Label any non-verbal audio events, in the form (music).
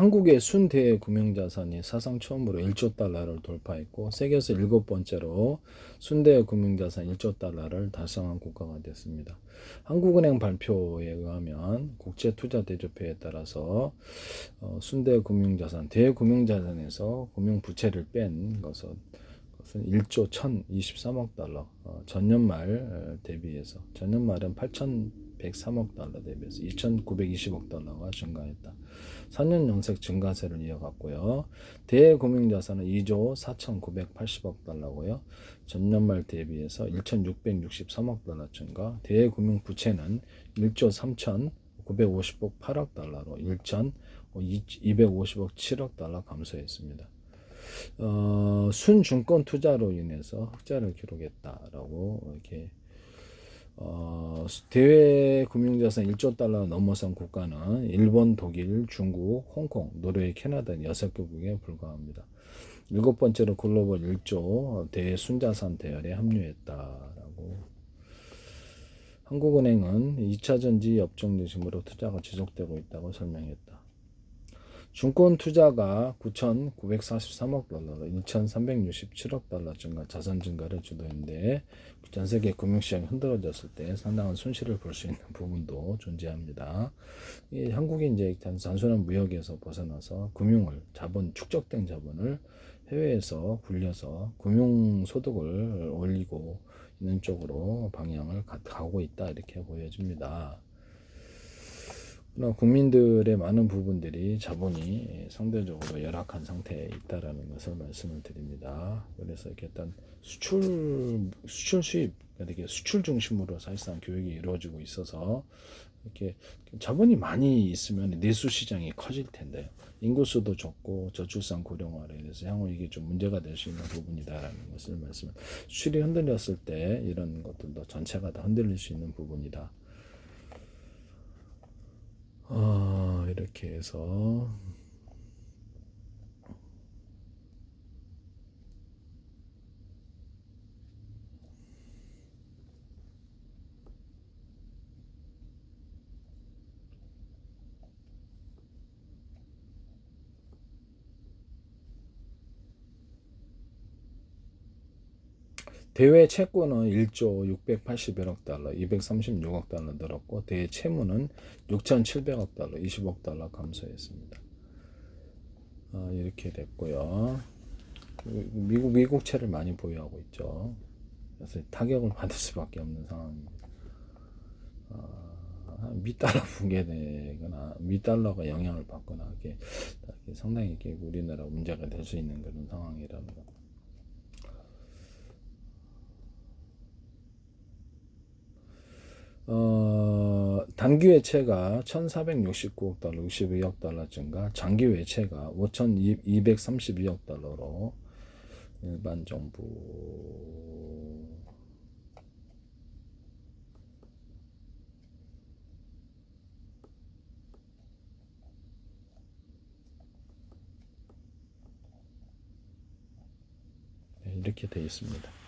한국의 순대의 금융자산이 사상 처음으로 1조 달러를 돌파했고 세계에서 일곱 번째로 순대의 금융자산 1조 달러를 달성한 국가가 됐습니다. 한국은행 발표에 의하면 국제투자대조표에 따라서 어, 순대 금융자산, 대금융자산에서 금융부채를 뺀 것은 것은 1조 1,023억 달러. 어, 전년 말 어, 대비해서 전년 말은 8,103억 달러 대비해서 2,920억 달러가 증가했다. 4년 연속 증가세를 이어갔고요. 대금융자산은 2조 4,980억 달러고요. 전년 말 대비해서 1,663억 달러 증가. 대금융 부채는 1조 3,950억 8억 달러로 1,250억 7억 달러 감소했습니다. 어, 순증권 투자로 인해서 흑자를 기록했다라고 이렇게 어, 대외 금융자산 1조 달러 넘어선 국가는 일본, 독일, 중국, 홍콩, 노르웨이, 캐나다 6개국에 불과합니다. 일곱 번째로 글로벌 1조 대순자산 대열에 합류했다라고 한국은행은 2차 전지 업종 중심으로 투자가 지속되고 있다고 설명했다. 증권 투자가 9,943억 달러로 2,367억 달러 증가, 자산 증가를 주도했는데 전 세계 금융시장이 흔들어졌을 때 상당한 손실을 볼 수 있는 부분도 존재합니다. 이 한국이 이제 단순한 무역에서 벗어나서 금융을 자본 축적된 자본을 해외에서 굴려서 금융 소득을 올리고 있는 쪽으로 방향을 가고 있다 이렇게 보여집니다. 그러나 국민들의 많은 부분들이 자본이 상대적으로 열악한 상태에 있다라는 것을 말씀을 드립니다. 그래서 이렇게 일단 수출 수출 수입 이렇게 수출 중심으로 사실상 교육이 이루어지고 있어서 이렇게 자본이 많이 있으면 내수 시장이 커질 텐데 인구수도 적고 저출산 고령화로 인해서 향후 이게 좀 문제가 될 수 있는 부분이다라는 것을 말씀을 수출이 흔들렸을 때 이런 것들도 전체가 다 흔들릴 수 있는 부분이다. 아, 이렇게 해서 대외 채권은 1조 681억 달러, 236억 달러 늘었고 대외 채무는 6,700억 달러, 20억 달러 감소했습니다. 아, 이렇게 됐고요. 미국 미국채를 많이 보유하고 있죠. 그래서 타격을 (laughs) 받을 수밖에 없는 상황입니다. 아, 미달러 붕괴되거나 미달러가 영향을 받거나 이렇게 상당히 이렇게 우리나라 문제가 될 수 있는 그런 상황이라는 것. 어, 단기 외채가 1,469억 달러, 62억 달러 증가, 장기 외채가 5,232억 달러로 일반 정부 네, 이렇게 되어 있습니다.